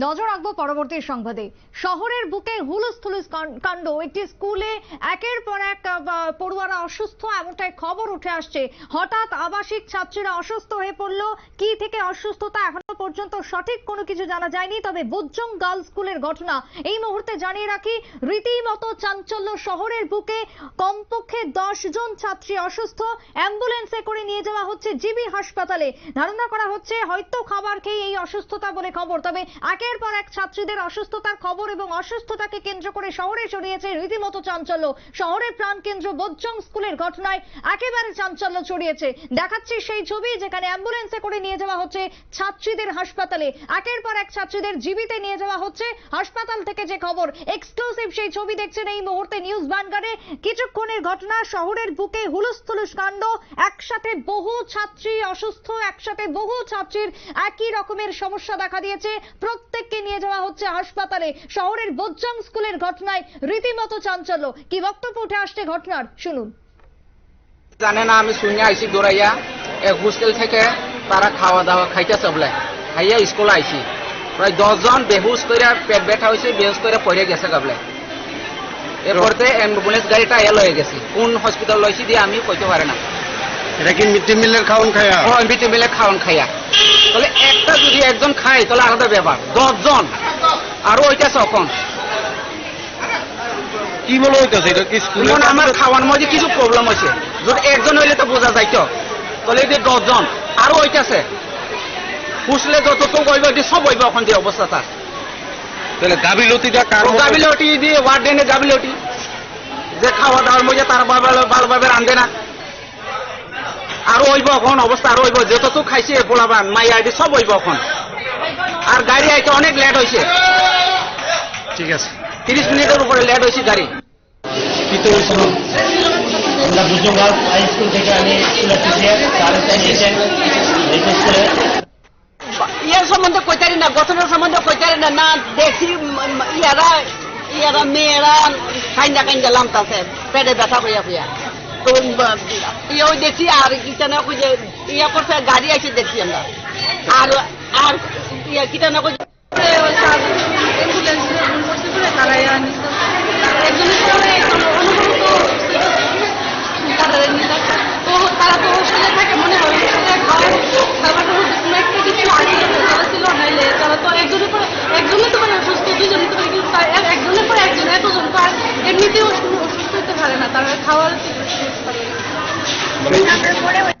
নজর রাখব পরবর্তী সংবাদে। শহরের বুকে হুলুস থুলুস কান- কাণ্ড। একটি স্কুলে একের পর এক পড়ুয়ারা অসুস্থ, এমনটাই খবর উঠে আসছে। হঠাৎ আবাসিক ছাত্রীরা অসুস্থ হয়ে পড়ল। কি থেকে অসুস্থতা এখনও পর্যন্ত সঠিক কোনো কিছু জানা যায়নি, তবে বুজ্জং গার্লস স্কুলের ঘটনা এই মুহূর্তে জানিয়ে রাখি, রীতিমতো চাঞ্চল্য। শহরের বুকে কমপক্ষে দশ জন ছাত্রী অসুস্থ। অ্যাম্বুলেন্সে করে নিয়ে যাওয়া হচ্ছে জিবি হাসপাতালে। ধারণা করা হচ্ছে, হয়তো খাবার খেয়ে এই অসুস্থতা বলে খবর। তবে একের পর এক ছাত্রীদের অসুস্থতার খবর এবং অসুস্থতাকে কেন্দ্র করে শহরে ছড়িয়েছে রীতিমতো চাঞ্চল্য। শহরের প্রাণকেন্দ্র বোজ্জং স্কুলের ঘটনায় একেবারে চাঞ্চল্য ছড়িয়েছে। দেখাচ্ছি সেই ছবি যেখানে অ্যাম্বুলেন্সে করে নিয়ে যাওয়া হচ্ছে ছাত্রীদের হাসপাতালে। একের পর এক ছাত্রীদের জীবিতে নিয়ে যাওয়া হচ্ছে হাসপাতাল থেকে যে খবর। এক্সক্লুসিভ সেই ছবি দেখছেন এই মুহূর্তে নিউজ বানগারে। কিছুক্ষণের ঘটনা, শহরের বুকে হুলুস থুলুস কাণ্ড, একসাথে বহু ছাত্রী অসুস্থ, একসাথে বহু ছাত্রীর একই রকমের সমস্যা দেখা দিয়েছে। প্রত্যেককে নিয়ে যাওয়া হচ্ছে হাসপাতালে। শহরের বোজ্জং স্কুলের ঘটনায় রীতিমতো চাঞ্চল্য। কি বক্তব্য উঠে আসছে ঘটনার? শুনুন। জানে না আমি শুনে আইছি দৌড়াইয়া এক হোস্টেল থেকে তারা খাওয়া দাওয়া খাইতেছে বলে। খাইয়া স্কুল আইছি। প্রায় দশজন বেহুশ করে পেট ব্যথা হয়েছে বেহুশ করে পড়ে গেছে গাবলে এরপরতে অ্যাম্বুলেন্স গাড়িটা এল হয়ে গেছে। কোন হসপিটাল লইছি দিয়ে আমি কইতে পারে না। এটা কি মিড ডে মিলের খাওয়ান খায়া? বিটে মিলে খাওয়ান খাইয়া। তাহলে একটা যদি একজন খায় তাহলে আলাদা ব্যাপার। দশজন। আরও ওইটা তখন। কি মনে হইতেছে? এটা কি স্কুলে এখন আমার খাওয়ার মধ্যে কিছু প্রবলেম হয়েছে। যদি একজন হইলে তো বোঝা যাইতো তাহলে এই যে দশজন। আরও হইতাছে পুষলে যত তো হইব এটি সব হইব এখন যে অবস্থা তার। তাহলে গাবিলতিটা কার মতো? গাবিলটি দিয়ে ওয়ার্ডেনে গাবিলটি যে খাওয়া দাওয়ার মধ্যে তার ভালো- ভালোভাবে রান্ধে না। আরও হইব এখন অবস্থা আরও হইব। যত তো খাইছে পোলাবান মাই আইডি সব হইব এখন। আর গাড়ি আইতে অনেক লেট হয়েছে ঠিক আছে। তিরিশ মিনিটের উপরে লেট হয়েছে গাড়ি। হয়েছিল আমরা বুজুর্গাল হাই স্কুল থেকে আমি স্কুলে টিচার তারা রিকোয়েস্ট করে। ইয়ার সম্বন্ধে কইতারি না গঠনের সম্বন্ধে কইতারি না না দেখি ইয়ারা ইয়ারা মেয়েরা কাইন্দা কাইন্দা লামতাছে পেটে ব্যথা হইয়া হইয়া তো ব- ইয়েও দেখছি আর কিটানা যে ইয়া করছে, গাড়ি আছে দেখছি আমরা। আর আর ইয়া কিটানা কই করে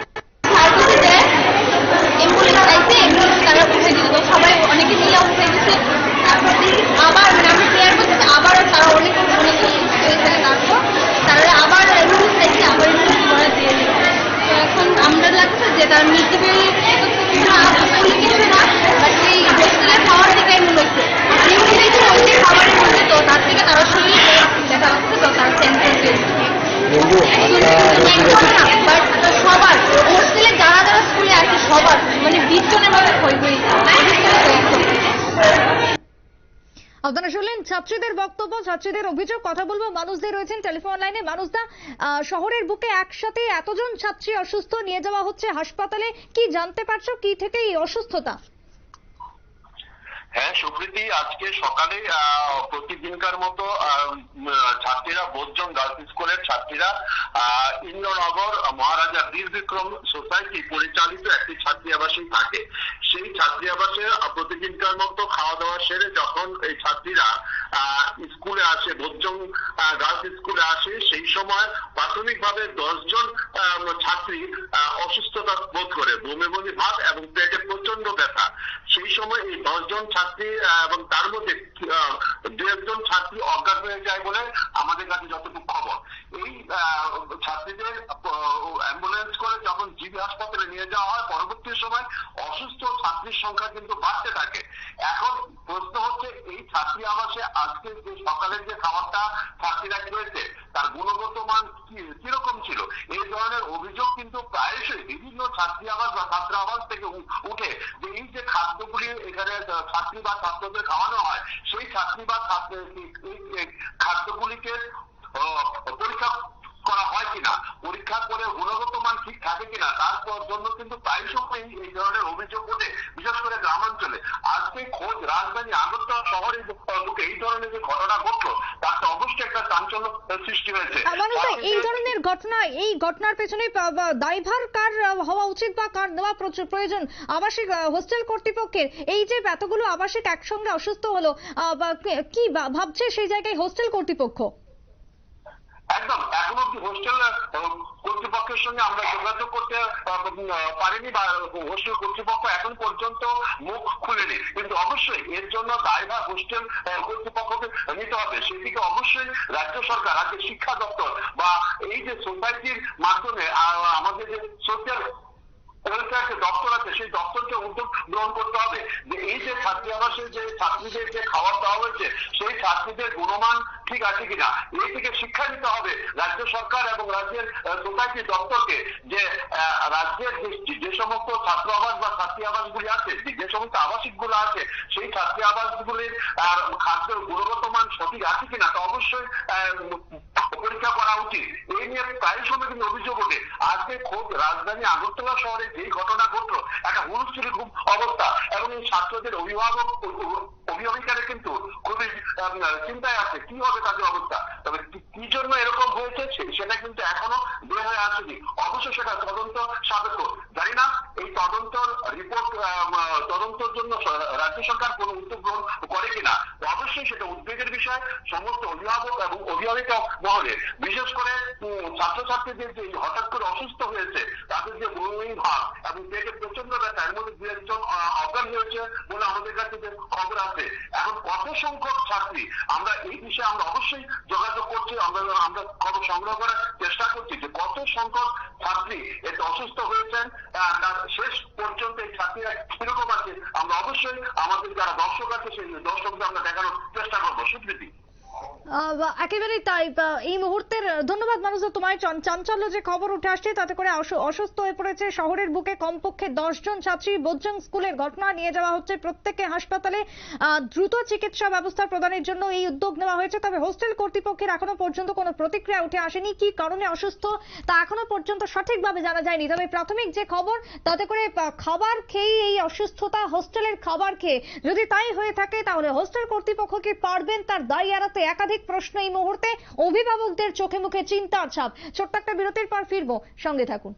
ছাত্রীদের বক্তব্য, ছাত্রীদের অভিযোগ, কথা বলব। মানুষদের রয়েছেন টেলিফোন লাইনে। মানুষদা শহরের বুকে একসাথে এতজন ছাত্রী অসুস্থ নিয়ে যাওয়া হচ্ছে হাসপাতালে। কি জানতে পারছ? কি থেকে এই অসুস্থতা? হ্যাঁ সুপ্রীতি, আজকে সকালে প্রতিদিনকার মতো ছাত্রীরা বোধজন গার্লস স্কুলের ছাত্রীরা ইন্দ্রনগর মহারাজা বীর বিক্রম সোসাইটি পরিচালিত একটি ছাত্রী আবাসে থাকে। সেই ছাত্রী আবাসে প্রতিদিনকার মতো খাওয়া দাওয়া সেরে যখন এই ছাত্রীরা স্কুলে আসে বোধজন গার্লস স্কুলে আসে, সেই সময় প্রাথমিকভাবে দশজন ছাত্রী অসুস্থতা বোধ করে, বমি বমি ভাব এবং পেটে প্রচণ্ড ব্যথা। সেই সময় এই দশজন ছাত্রী এবং তার মধ্যে দু একজন ছাত্রী অজ্ঞান হয়ে যায় বলে আমাদের কাছে যতটুকু খবর। এই ছাত্রীদের অ্যাম্বুলেন্স করে যখন জিবি হাসপাতালে নিয়ে যাওয়া হয়, পরবর্তী সময় অসুস্থ ছাত্রীর সংখ্যা কিন্তু বাড়তে থাকে। এখন প্রশ্ন হচ্ছে, এই ছাত্রী আবাসে আজকে যে সকালের যে খাবারটা ছাত্রীরা খেয়েছে, তার গুণগত মান কীরকম ছিল? এই ধরনের অভিযোগ কিন্তু প্রায়শই বিভিন্ন ছাত্রী আবাস বা ছাত্র আবাস থেকে উঠে যে এই যে খাদ্যগুলি এখানে আহ, ছাত্রী বা ছাত্রদের খাওয়ানো হয়, সেই ছাত্রী বা খাদ্যগুলিকে পরীক্ষা করা হয় কিনা? পরীক্ষা করে গুণগত মান ঠিক থাকে কিনা? তার জন্য কিন্তু প্রায় সময় এই ধরনের অভিযোগ ওঠে বিশেষ করে গ্রামাঞ্চলে আজকে খোঁজ রাজধানী আগরতলা শহরে বুকে এই ধরনের যে ঘটনা ঘটলো তাতে অবশ্যই সৃষ্টি হয়েছে। মানুষ এই ধরনের ঘটনা এই ঘটনার পেছনে দায়ভার কার হওয়া উচিত বা কার প্রচুর প্রয়োজন? আবাসিক হোস্টেল কর্তৃপক্ষের এই যে এতগুলো আবাসিক একসঙ্গে অসুস্থ হলো কে- ভাবছে সেই জায়গায় হোস্টেল কর্তৃপক্ষ? একদম এখন অব্দি হোস্টেল কর্তৃপক্ষের সঙ্গে আমরা যোগাযোগ করতে পারিনি বা হোস্টেল কর্তৃপক্ষ এখন পর্যন্ত মুখ খুলেনি। কিন্তু অবশ্যই এর জন্য দায়ভার হোস্টেল কর্তৃপক্ষকে নিতে হবে। সেদিকে রাজ্য সরকার, রাজ্যের শিক্ষা দপ্তর বা এই যে সোসাইটির মাধ্যমে আমাদের যে সোশ্যাল দপ্তর আছে, সেই দপ্তরকে উদ্যোগ গ্রহণ করতে হবে। যে এই যে ছাত্রী আবাসের যে ছাত্রীদের যে খাবার দেওয়া হয়েছে, সেই ছাত্রীদের গুণমান ঠিক আছে কিনা? এই থেকে শিক্ষা নিতে হবে রাজ্য সরকার এবং রাজ্যের সোসাইটি দপ্তরকে যে রাজ্যের যে সমস্ত ছাত্র আবাস বা ছাত্রী আবাসগুলি আছে, যে- সমস্ত আবাসিকগুলো আছে, সেই ছাত্রী আবাসগুলির আর খাদ্যের গুণগত মান সঠিক আছে কিনা, তা অবশ্যই পরীক্ষা করা উচিত। এই নিয়ে প্রায় সময় কিন্তু অভিযোগ ওঠে। আজকে খোদ রাজধানী আগরতলা শহরে যেই ঘটনা ঘটলো, একটা হুলস্থুলি খুব অবস্থা। এবং এই ছাত্রদের অভিভাবক অভিভাবিকারা কিন্তু খুবই চিন্তায় আছে, কি হবে তাদের অবস্থা? তবে কি- জন্য এরকম হয়েছে সেটা কিন্তু এখনও বের হয়ে আসেনি। অবশ্যই সেটা তদন্ত সাপেক্ষ। জানি না, এই তদন্ত রিপোর্ট তদন্তর জন্য রাজ্য সরকার কোনো উদ্যোগ গ্রহণ করে কিনা। অবশ্যই বিষয়, সমস্ত অভিভাবক এবং অভিভাবিকা মহলে। বিশেষ করে ছাত্রছাত্রীদের যে হঠাৎ করে অসুস্থ হয়েছে, তাদের যে মনোনয়ন ভাব এবং পেটে প্রচণ্ড ব্যথা, এর মধ্যে দু একজন অজ্ঞান হয়েছে বলে আমাদের কাছে যে খবর আছে। এখন কত সংখ্যক ছাত্রী আমরা এই বিষয়ে আমরা অবশ্যই যোগাযোগ করছি, আমরা আমরা খবর সংগ্রহ করার চেষ্টা করছি যে কত সংখ্যক ছাত্রী এতে অসুস্থ হয়েছেন তার শেষ পর্যন্ত এই ছাত্রীরা কীরকম আছে, আমরা অবশ্যই আমাদের যারা দর্শক আছে, সেই দর্শকদের আমরা দেখানোর চেষ্টা করব। বা একেবারেই তাই এই মুহূর্তের ধন্যবাদ মানুষ চন- চাঞ্চল্য যে খবর উঠে আসছে, তাতে করে অসু- অসুস্থ হয়ে পড়েছে শহরের বুকে কমপক্ষে দশ জন ছাত্রী। বোজ্জং স্কুলের ঘটনা নিয়ে যাওয়া হচ্ছে প্রত্যেককে হাসপাতালে। দ্রুত চিকিৎসা ব্যবস্থা প্রদানের জন্য এই উদ্যোগ নেওয়া হয়েছে, তবে হোস্টেল কর্তৃপক্ষের এখনও পর্যন্ত কোনো প্রতিক্রিয়া উঠে আসেনি। কি কারণে অসুস্থ, তা এখনও পর্যন্ত সঠিকভাবে জানা যায়নি। তবে প্রাথমিক যে খবর, তাতে করে খাবার খেয়েই এই অসুস্থতা হোস্টেলের খাবার খেয়ে। যদি তাই হয়ে থাকে, তাহলে হোস্টেল কর্তৃপক্ষ কি পারবেন তার দায় এড়াতে? একাধিক প্রশ্ন এই মুহূর্তে অভিভাবকদের চোখে মুখে চিন্তার ছাপ। ছোট্ট একটা বিরতির পর ফিরবো। সঙ্গে থাকুন।